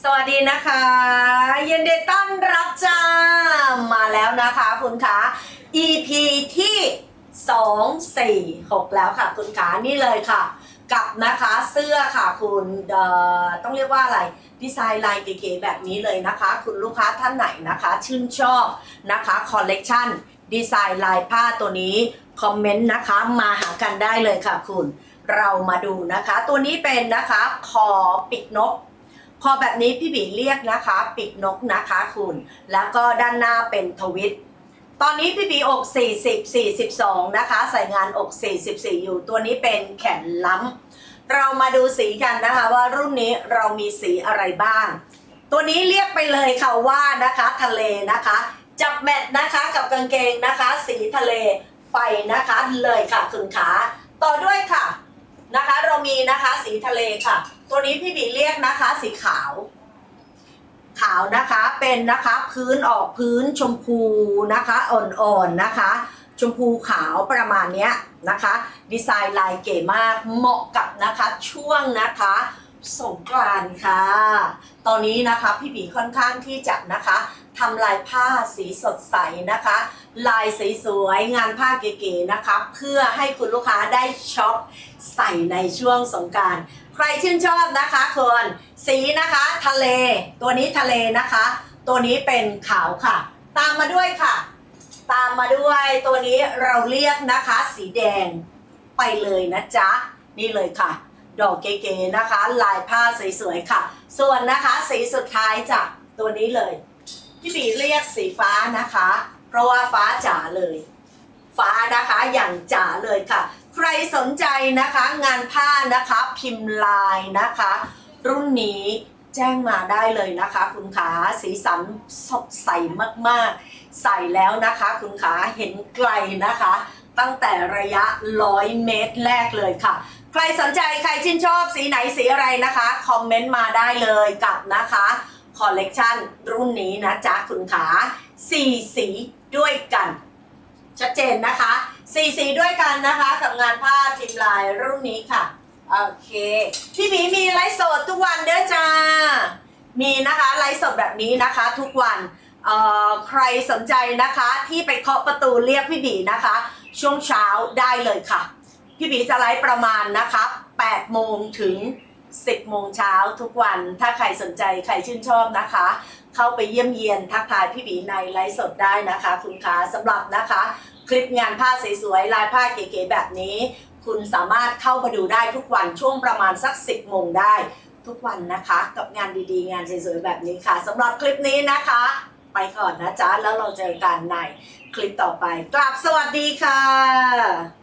สวัสดีนะคะยินเดต้อนรับจ้า มาแล้วนะคะคุณคะ EP ที่ 2 4 6 แล้วค่ะคุณขานี่เลยค่ะ กับนะคะเสื้อค่ะคุณต้องเรียกว่าอะไรดีไซน์ลายเก๋ๆแบบนี้เลยนะคะ คุณลูกค้าท่านไหนนะคะ ชื่นชอบนะคะคอลเลกชันดีไซน์ลายผ้าตัวนี้คอมเมนต์นะคะมาหากันได้เลยค่ะคุณ เรามาดูนะคะ ตัวนี้เป็นนะคะคอปิกนก คอแบบนี้พี่บีเรียกนะคะปีกนกนะคะคุณ แล้วก็ด้านหน้าเป็นทวิตตอนนี้พี่บีอก 40 42 นะคะ ใส่งานอก 44 อยู่ ตัวนี้เป็นแขนล้ำ เรามาดูสีกันนะคะว่ารุ่นนี้เรามีสีอะไรบ้าง ตัวนี้เรียกไปเลยค่ะว่านะคะทะเลนะคะ จับแมทนะคะกับกางเกงนะคะ สีทะเลไปนะคะเลยค่ะคุณขา ต่อด้วยค่ะ นะคะ เรามีนะคะสีทะเลค่ะ ตัวนี้พี่บีเรียกนะคะ สีขาว ขาวนะคะเป็นนะคะพื้นออกพื้นชมพูนะคะอ่อนๆนะคะ ชมพูขาวประมาณเนี้ยนะคะ ดีไซน์ลายเก๋มากเหมาะกับนะคะช่วงนะคะ สงกรานต์ค่ะ ตอนนี้นะคะพี่บีค่อนข้างที่จะนะคะทำลายผ้าสีสดใสนะคะ ลายสีสวยงานผ้าเก๋ๆนะคะ เพื่อให้คุณลูกค้าได้ช็อปใส่ในช่วงสงการใครชื่นชอบนะคะคนสีนะคะทะเล ตัวนี้ทะเลนะคะ ตัวนี้เป็นขาวค่ะ ตามมาด้วยค่ะ ตามมาด้วยตัวนี้เราเรียกนะคะ สีแดงไปเลยนะจ๊ะนี่เลยค่ะ ดอกเก๋ๆนะคะ ลายผ้าสวยๆค่ะ ส่วนนะคะสีสุดท้ายจากตัวนี้เลยพี่บีเรียกสีฟ้านะคะ เพราะว่าฟ้าจ๋าเลย ฟ้านะคะอย่างจ๋าเลยค่ะ ใครสนใจนะคะงานผ้านะคะพิมพ์ลายนะคะ รุ่นนี้แจ้งมาได้เลยนะคะ คุณขาสีสันสดใสมากๆ ใส่แล้วนะคะ คุณขาเห็นไกลนะคะ ตั้งแต่ระยะร้อยเมตรแรกเลยค่ะ ใครสนใจใครชื่นชอบสีไหนสีอะไรนะคะ คอมเมนต์มาได้เลยกับนะคะคอลเลกชันรุ่นนี้นะจ๊ะคุณขาสี่สีด้วยกัน ชัดเจนนะคะสี่สีด้วยกันนะคะ กับงานผ้าทีมลายรุ่นนี้ค่ะโอเค พี่หมีมีไลฟ์สดทุกวันเด้อจ้า มีนะคะไลฟ์สดแบบนี้นะคะ ทุกวันเอ่อใครสนใจนะคะที่ไปเคาะประตูเรียกพี่บีนะคะ ช่วงเช้าได้เลยค่ะ พี่บีจะไลฟ์ประมาณนะคะ8โมงถึง 10โมงเช้าทุกวัน ถ้าใครสนใจใครชื่นชอบนะคะ เข้าไปเยี่ยมเยียนทักทายพี่บีในไลฟ์สดได้นะคะ คุณคะสำหรับนะคะ คลิปงานผ้าสวยๆลายผ้าเก๋ๆแบบนี้ คุณสามารถเข้ามาดูได้ทุกวันช่วงประมาณสัก 10โมงได้ทุกวันนะคะ กับงานดีๆ งานสวยๆแบบนี้ค่ะสำหรับคลิปนี้นะคะ ไปก่อนนะจ๊ะ แล้วเราเจอกันในคลิปต่อไปกลับสวัสดีค่ะ